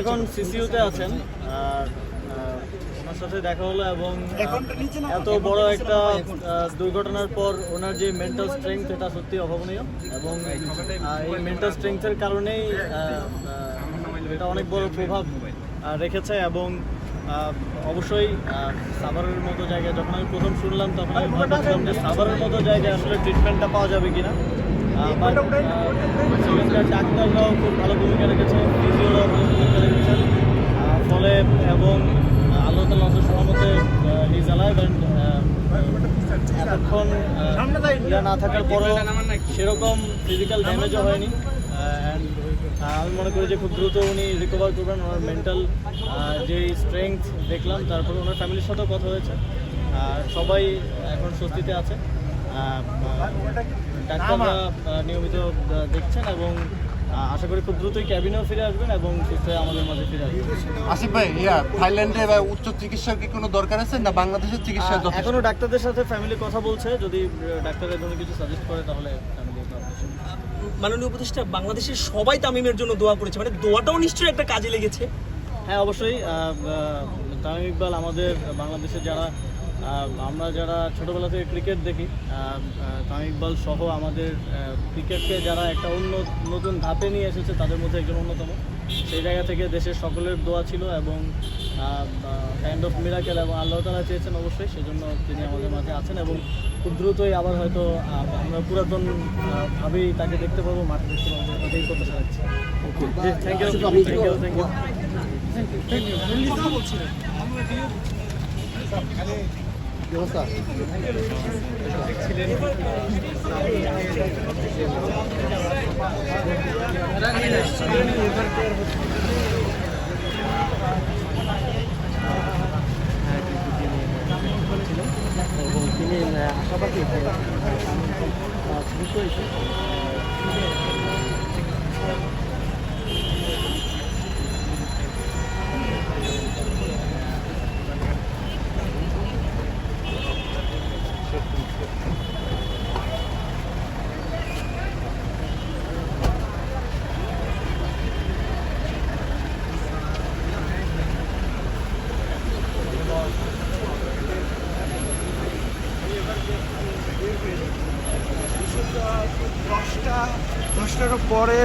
এখন সিসিউতে আছেন। আর ওনার সাথে দেখা হলো এবং এত বড় একটা দুর্ঘটনার পর ওনার যে মেন্টাল স্ট্রেংথ এটা সত্যি অভাবনীয়। এবং এই মেন্টাল স্ট্রেংথের কারণেই এটা অনেক বড় প্রভাব রেখেছে এবং অবশ্যই সাভারের মতো জায়গায় যখন আমি প্রথম শুনলাম তখন আমি ভাবছিলাম যে সাভারের মতো জায়গায় আসলে ট্রিটমেন্টটা পাওয়া যাবে কিনা। ডাক্তাররাও খুব ভালো ভূমিকা রেখেছে ফিজিওরাও ভালো ভূমিকা রেখেছেন ফলে এবং আল্লাহ তালা সহমতে হিজ অ্যালাইভ অ্যান্ড এতক্ষণ ইয়া না থাকার পরেও সেরকম ফিজিক্যাল ড্যামেজও হয়নি আমি মনে করি যে খুব দ্রুত উনি রিকভার করবেন ওনার মেন্টাল যে স্ট্রেংথ দেখলাম তারপরে ওনার ফ্যামিলির সাথেও কথা হয়েছে আর সবাই এখন স্বস্তিতে আছে। ডাক্তাররা নিয়মিত দেখছেন এবং আশা করি খুব দ্রুতই ক্যাবিনেও ফিরে আসবেন এবং সুস্থ হয়ে আমাদের মাঝে ফিরে আসবেন। আসিফ ভাই ইয়া থাইল্যান্ডে বা উচ্চ চিকিৎসার কি কোনো দরকার আছে না বাংলাদেশের চিকিৎসা এখনও ডাক্তারদের সাথে ফ্যামিলি কথা বলছে। যদি ডাক্তারের জন্য কিছু সাজেস্ট করে তাহলে ফ্যামিলি মাননীয় উপদেষ্টা বাংলাদেশের সবাই তামিমের জন্য দোয়া করেছে। মানে দোয়াটাও নিশ্চয়ই একটা কাজে লেগেছে। হ্যাঁ অবশ্যই। তামিম ইকবাল আমাদের বাংলাদেশের যারা আমরা যারা ছোটোবেলা থেকে ক্রিকেট দেখি তামিম ইকবাল সহ আমাদের ক্রিকেটকে যারা একটা অন্য নতুন ধাপে নিয়ে এসেছে তাদের মধ্যে একজন অন্যতম। সেই জায়গা থেকে দেশের সকলের দোয়া ছিল এবং কাইন্ড অফ মিরাকেল এবং আল্লাহ তালা চেয়েছেন অবশ্যই সেজন্য তিনি আমাদের মাঝে আছেন এবং খুব দ্রুতই আবার হয়তো আমরা পুরাতন ভাবেই তাকে দেখতে পাবো মাঠে দেখতে পাবো এটাই করতে চাচ্ছি thank you thank you thank you তিনি আশাবাদী দ্রুত এসে দশটা দশটার পরে